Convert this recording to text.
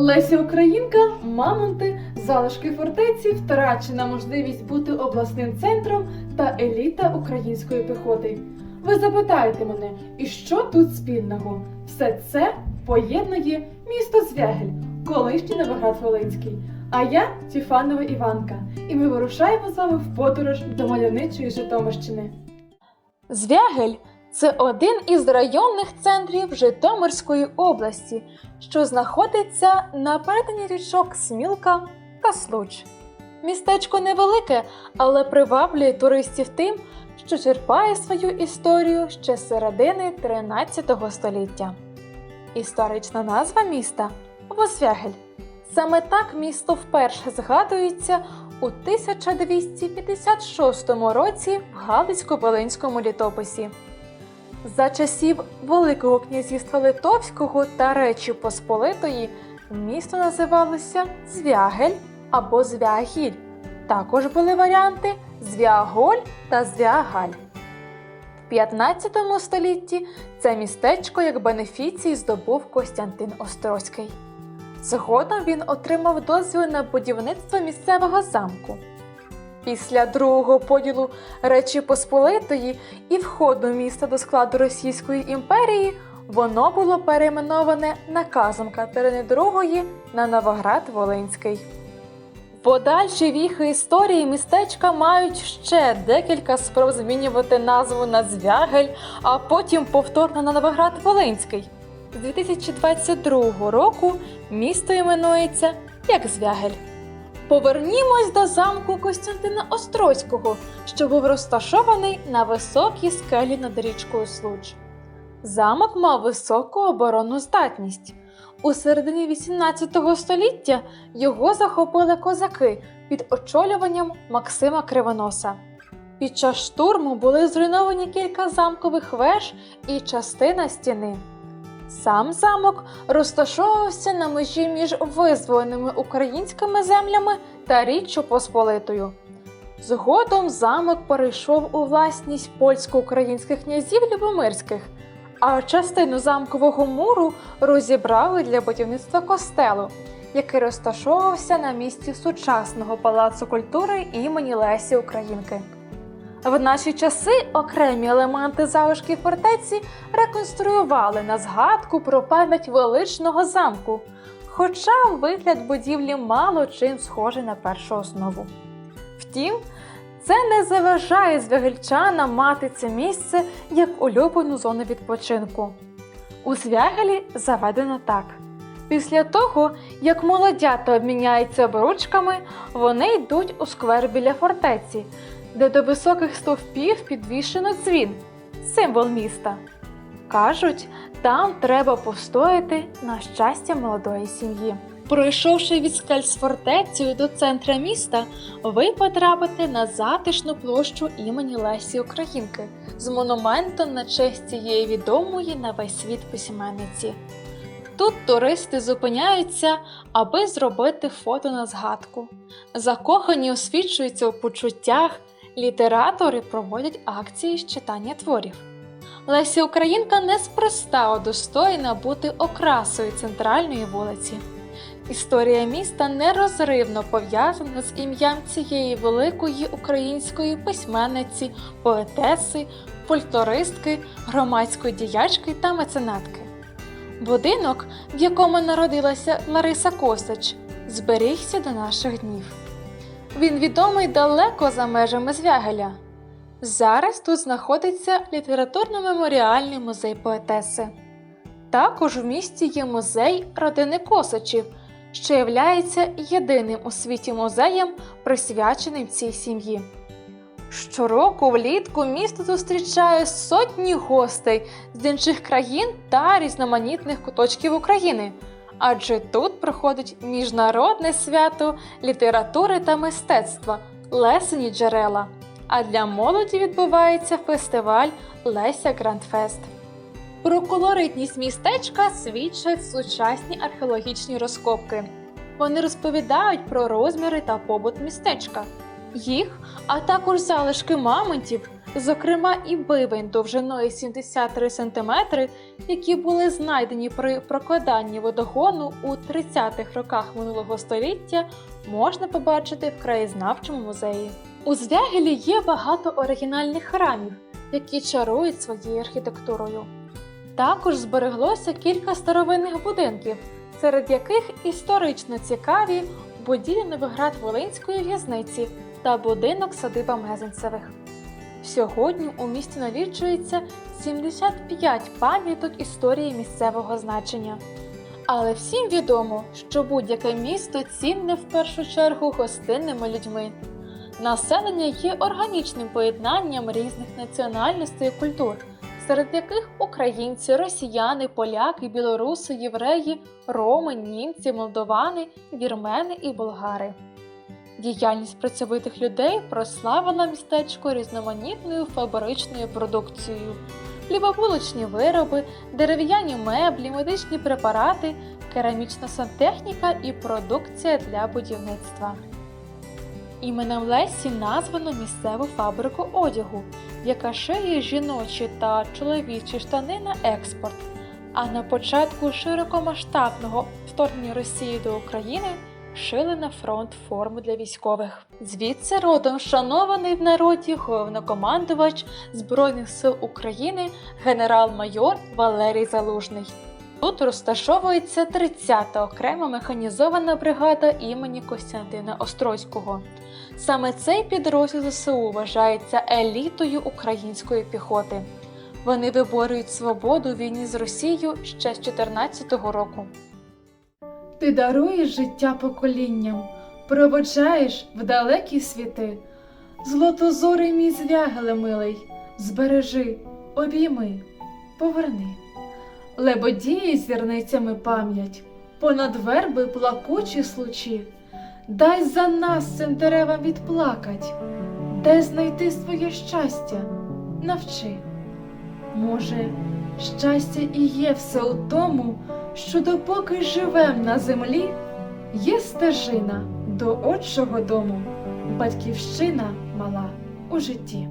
Леся Українка, Мамонти, залишки фортеці, втрачена можливість бути обласним центром та еліта української піхоти. Ви запитаєте мене, і що тут спільного? Все це поєднує місто Звягель, колишній Новоград-Волинський. А я Тіфанова Іванка, і ми вирушаємо з вами в подорож до мальовничої Житомирщини. Звягель це один із районних центрів Житомирської області, що знаходиться на перетині річок Смілка та Случ. Містечко невелике, але приваблює туристів тим, що черпає свою історію ще з середини 13 століття. Історична назва міста Возвягель. Саме так місто вперше згадується у 1256 році в Галицько-Волинському літописі. За часів Великого князівства Литовського та Речі Посполитої місто називалося Звягель або Звягіль. Також були варіанти Звяголь та Звягаль. В 15 столітті це містечко як бенефіцій здобув Костянтин Острозький. Згодом він отримав дозвіл на будівництво місцевого замку. Після другого поділу Речі Посполитої і входу міста до складу Російської імперії воно було перейменоване наказом Катерини II на Новоград Волинський. Подальші віхи історії містечка мають ще декілька спроб змінювати назву на Звягель, а потім повторно на Новоград Волинський. З 2022 року місто іменується як Звягель. Повернімось до замку Костянтина Острозького, що був розташований на високій скелі над річкою Случ. Замок мав високу оборонну здатність. У середині 18 століття його захопили козаки під очолюванням Максима Кривоноса. Під час штурму були зруйновані кілька замкових веж і частина стіни. Сам замок розташовувався на межі між визволеними українськими землями та Річчю Посполитою. Згодом замок перейшов у власність польсько-українських князів Любомирських, а частину замкового муру розібрали для будівництва костелу, який розташовувався на місці сучасного палацу культури імені Лесі Українки. В наші часи окремі елементи залишків фортеці реконструювали на згадку про пам'ять величного замку, хоча вигляд будівлі мало чим схожий на першу основу. Втім, це не заважає звягельчанам мати це місце як улюблену зону відпочинку. У Звягелі заведено так. Після того, як молодята обміняються обручками, вони йдуть у сквер біля фортеці, де до високих стовпів підвішено дзвін, символ міста. Кажуть, там треба постояти на щастя молодої сім'ї. Пройшовши від скель до центра міста, ви потрапите на затишну площу імені Лесі Українки з монументом на честь цієї відомої на весь світ письменниці. Тут туристи зупиняються, аби зробити фото на згадку. Закохані освічуються у почуттях, літератори проводять акції з читання творів. Леся Українка неспроста удостоєна бути окрасою центральної вулиці. Історія міста нерозривно пов'язана з ім'ям цієї великої української письменниці, поетеси, фольклористки, громадської діячки та меценатки. Будинок, в якому народилася Лариса Косач, зберігся до наших днів. Він відомий далеко за межами Звягеля. Зараз тут знаходиться літературно-меморіальний музей поетеси. Також в місті є музей родини Косачів, що являється єдиним у світі музеєм, присвяченим цій сім'ї. Щороку влітку місто зустрічає сотні гостей з інших країн та різноманітних куточків України, адже тут проходить міжнародне свято літератури та мистецтва Лесені джерела. А для молоді відбувається фестиваль Леся Грандфест. Про колоритність містечка свідчать сучасні археологічні розкопки. Вони розповідають про розміри та побут містечка. Їх, а також залишки мамонтів, Зокрема, і бивень довжиною 73 см, які були знайдені при прокладанні водогону у 30-х роках минулого століття, можна побачити в краєзнавчому музеї. У Звягелі є багато оригінальних храмів, які чарують своєю архітектурою. Також збереглося кілька старовинних будинків, серед яких історично цікаві будівлі Новиград Волинської в'язниці та будинок садиба Мезенцевих. Сьогодні у місті налічується 75 пам'яток історії місцевого значення. Але всім відомо, що будь-яке місто цінне в першу чергу гостинними людьми. Населення є органічним поєднанням різних національностей і культур, серед яких українці, росіяни, поляки, білоруси, євреї, роми, німці, молдовани, вірмени і болгари. Діяльність працьовитих людей прославила містечко різноманітною фабричною продукцією: хлібобулочні вироби, дерев'яні меблі, медичні препарати, керамічна сантехніка і продукція для будівництва. Іменем Лесі названо місцеву фабрику одягу, яка шиє жіночі та чоловічі штани на експорт. А на початку широкомасштабного вторгнення Росії до України шили на фронт форму для військових. Звідси родом шанований в народі головнокомандувач Збройних сил України генерал-майор Валерій Залужний. Тут розташовується 30-та окрема механізована бригада імені Костянтина Острозького. Саме цей підрозділ ЗСУ вважається елітою української піхоти. Вони виборюють свободу у війні з Росією ще з 14-го року. Ти даруєш життя поколінням, проводжаєш в далекі світи. Злотозорий мій звягеле милий, збережи, обійми, поверни. Лебодіє зірницями пам'ять, понад верби плакучі случі. Дай за нас цим деревам відплакать, де знайти своє щастя, навчи. Може, щастя і є все у тому, що допоки живем на землі, є стежина до отчого дому, батьківщина мала у житті.